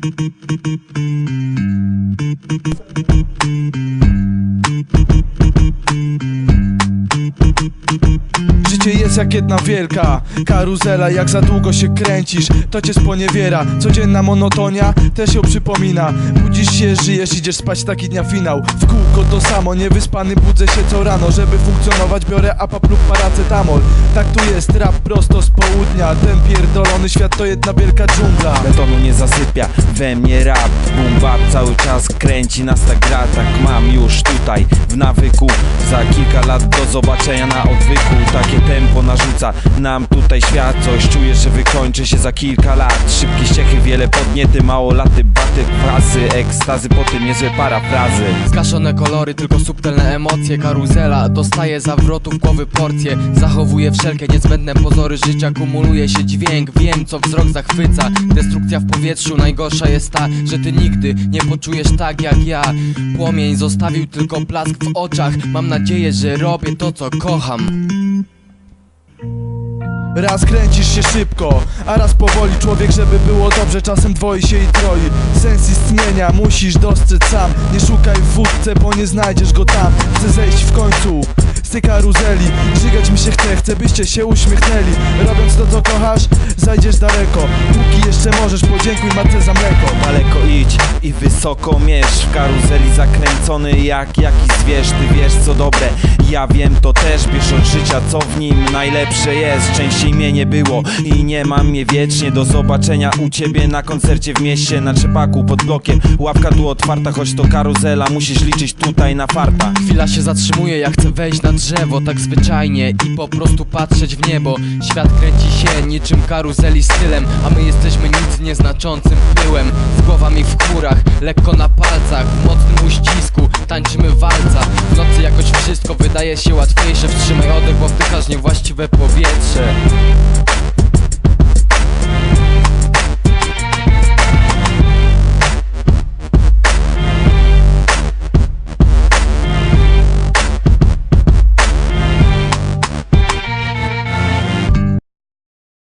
Thank you. Życie jest jak jedna wielka karuzela Jak za długo się kręcisz, to cię sponiewiera Codzienna monotonia też ją przypomina. Budzisz się, żyjesz, idziesz spać, taki dnia finał. W kółko to samo, niewyspany budzę się co rano. Żeby funkcjonować biorę apap lub paracetamol. Tak tu jest, rap prosto z południa. Ten pierdolony świat to jedna wielka dżungla. Betonu nie zasypia we mnie rap Bap cały czas kręci nas ta gra Tak mam już tutaj w nawyku. Za kilka lat do zobaczenia na odwyku. Takie tempo narzuca nam tutaj świat. Coś czuję, że wykończy się za kilka lat. Szybkie ściechy, wiele podniety, mało laty Baty, fasy, ekstazy, po tym niezłe parafrazy. Zgaszone kolory, tylko subtelne emocje. Karuzela dostaje zawrotów głowy porcje. Zachowuje wszelkie niezbędne pozory życia. Kumuluje się dźwięk, wiem co wzrok zachwyca. Destrukcja w powietrzu, najgorsza jest ta Że ty nigdy nie poczujesz tak jak ja. Płomień zostawił tylko blask w oczach. Mam nadzieję, że robię to co kocham. Raz kręcisz się szybko, a raz powoli Człowiek, żeby było dobrze, czasem dwoi się i troi. Sens istnienia musisz dostrzec sam. Nie szukaj w wódce, bo nie znajdziesz go tam. Chcę zejść w końcu z tej karuzeli. Żygać mi się chce, chcę byście się uśmiechnęli. Robiąc to co kochasz, zajdziesz daleko. Póki jeszcze możesz, podziękuj matce za mleko. Daleko idź wysoko mierz W karuzeli zakręcony jak jakiś zwierz. Ty wiesz co dobre, ja wiem to też Bierz od życia co w nim najlepsze jest. Częściej mnie nie było i nie mam mnie wiecznie. Do zobaczenia u ciebie na koncercie w mieście Na trzepaku pod blokiem, ławka tu otwarta Choć to karuzela, musisz liczyć tutaj na farta. Chwila się zatrzymuje, jak chcę wejść na drzewo Tak zwyczajnie i po prostu patrzeć w niebo. Świat kręci się niczym karuzeli stylem A my jesteśmy nic nieznaczącym pyłem. Z głowami w chmurach, lekko na palcach W mocnym uścisku, wydaje się łatwiejsze Wstrzymaj oddech, bo wdychasz niewłaściwe powietrze